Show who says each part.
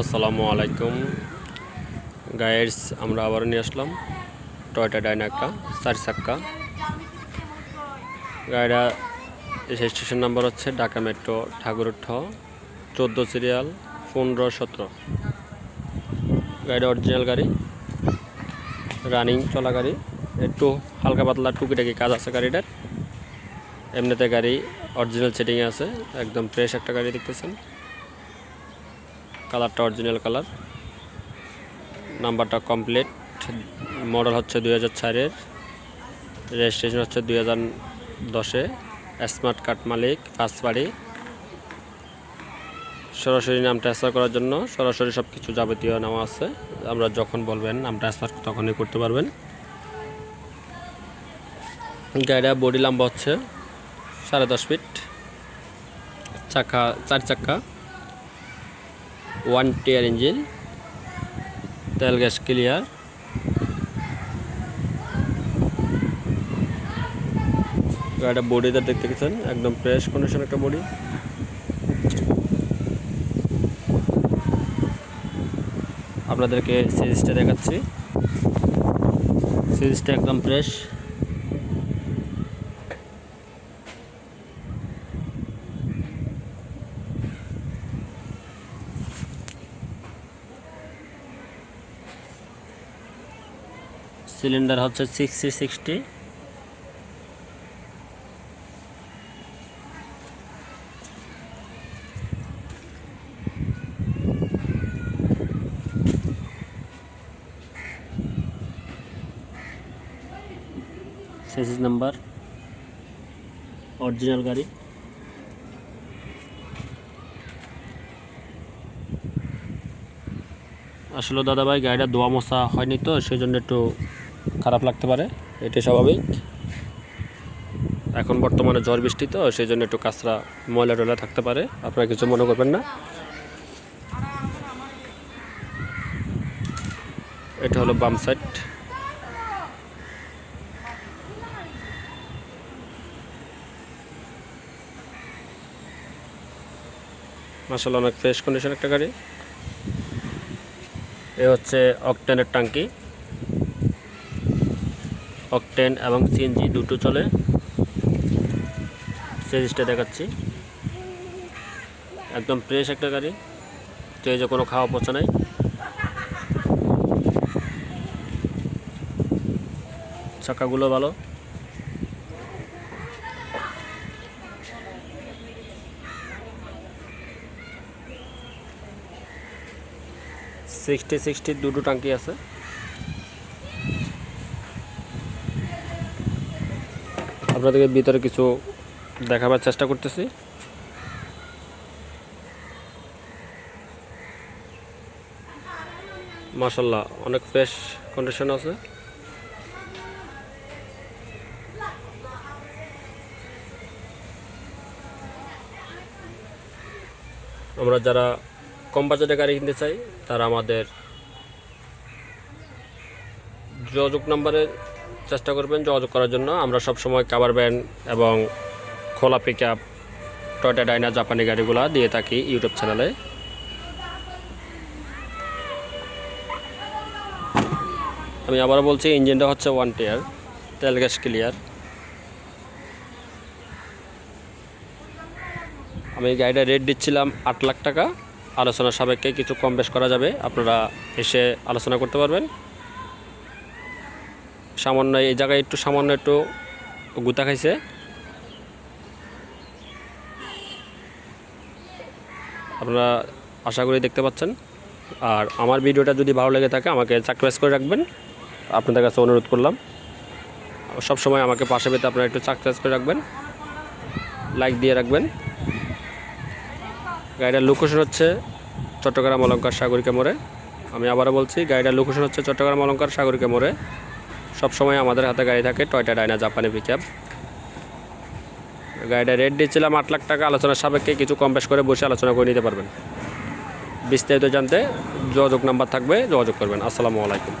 Speaker 1: আসসালামু আলাইকুম। গাইডস আমরা আবার নিয়ে আসলাম টয়টা ডাইনাকা চার চাক্কা গাড়িটা রেজিস্ট্রেশন নাম্বার হচ্ছে ঢাকা মেট্রো ঠাকুরঠ চোদ্দ সিরিয়াল, পনেরো সতেরো। গাড়িটা অরিজিনাল গাড়ি রানিং চলা গাড়ি, একটু হালকা পাতলা টুকিটাকি কাজ আছে গাড়িটার। এমনিতে গাড়ি অরিজিনাল সেটিংয়ে আছে, একদম ফ্রেশ একটা গাড়ি দেখতেছেন। কালারটা অরিজিনাল কালার। নাম্বারটা কমপ্লিট মডেল হচ্ছে দুই হাজার চারের রেজিস্ট্রেশন হচ্ছে দুই হাজার দশে স্মার্ট কার্ড মালিক ফার্স্ট বাড়ি। সরাসরি নাম ট্রান্সফার করার জন্য সরাসরি সব কিছু যাবতীয় নেওয়া আছে। আমরা যখন বলবেন, নাম ট্রান্সফার তখনই করতে পারবেন। গাড়িটা বডি লম্বা হচ্ছে সাড়ে দশ ফিট চাকা, চার চাক্কা ওয়ান টিয়ার ইঞ্জিন, তেল গ্যাস ক্লিয়ার। গাড়িটা বডিটা দেখতে গেছেন, একদম ফ্রেশ কন্ডিশন একটা বডি আপনাদেরকে সিরিজটা দেখাচ্ছি। সিরিজটা একদম ফ্রেশ সিলিন্ডার হচ্ছে sixty sixty. Chassis number original গাড়ি। আসলে দাদাভাই, গাড়িটা দোয়া মশা হয়নি তো সেই জন্য একটু খারাপ লাগতে পারে, এটাই স্বাভাবিক। এখন বর্তমানে ঝড় বৃষ্টি তো, সেই জন্য একটু কাঁচরা ময়লা টয়লা থাকতে পারে। আপনারা কিছু মনে করবেন না? এটা হলো বাম সাইড। মাসাল অনেক ফ্রেশ কন্ডিশন একটা গাড়ি। এ হচ্ছে অকটেনের টাঙ্কি অকটেন এবং সিএনজি দুটো চলে। সিরিজটা দেখাচ্ছি। একদম ফ্রেশ একটা গাড়ি। স্টেজে কোনো খাওয়া পচা নাই। চাকাগুলো ভালো। সিক্সটি সিক্সটি দুটো টাঙ্কি আছে। আপনাদেরকে ভিতরে কিছু দেখাবার চেষ্টা করতেছি। মাশাল্লাহ অনেক ফ্রেশ কন্ডিশন আছে। আমরা যারা কম বাজেটে গাড়ি কিনতে চাই, তারা আমাদের যোগাযোগ নাম্বারে চেষ্টা করবেন যোগাযোগ করার জন্য। আমরা সব সময় কাভার ভ্যান এবং খোলা পিক আপ টয়টা ডাইনা জাপানি গাড়িগুলো দিয়ে থাকি ইউটিউব চ্যানেলে আমি আবারও বলছি ইঞ্জিনটা হচ্ছে ওয়ান টিয়ার তেল গ্যাস ক্লিয়ার আমি গাড়িটা রেট দিচ্ছিলাম আট লাখ টাকা। আলোচনা সাপেক্ষে কিছু কম বেশ করা যাবে। আপনারা এসে আলোচনা করতে পারবেন। সামান্য এই জায়গায় একটু সামান্য একটু গুতা খাইছে। আপনারা আশা করি দেখতে পাচ্ছেন। আর আমার ভিডিওটা যদি ভালো লেগে থাকে, আমাকে সাবস্ক্রাইব করে রাখবেন। আপনাদের কাছে অনুরোধ করলাম। সব সময় আমাকে পাশে পেতে আপনারা একটু সাবস্ক্রাইব করে রাখবেন। লাইক দিয়ে রাখবেন। গাড়িটার লোকেশন হচ্ছে চট্টগ্রাম অলঙ্কার সাগরিকা মোড়ে। আমি আবারও বলছি, গাড়িটার লোকেশন হচ্ছে চট্টগ্রাম অলঙ্কার সাগরিকা মোড়ে। সবসময় আমাদের হাতে গাড়ি থাকে টয়টা ডাইনা জাপানি পিকআপ গাড়িটা রেট দিয়েছিলাম আট লাখ টাকা, আলোচনার সাপেক্ষে কিছু কম বেশ করে বসে আলোচনা করে নিতে পারবেন। বিস্তারিত জানতে যোগাযোগ নাম্বার থাকবে, যোগাযোগ করবেন। আসসালামু আলাইকুম।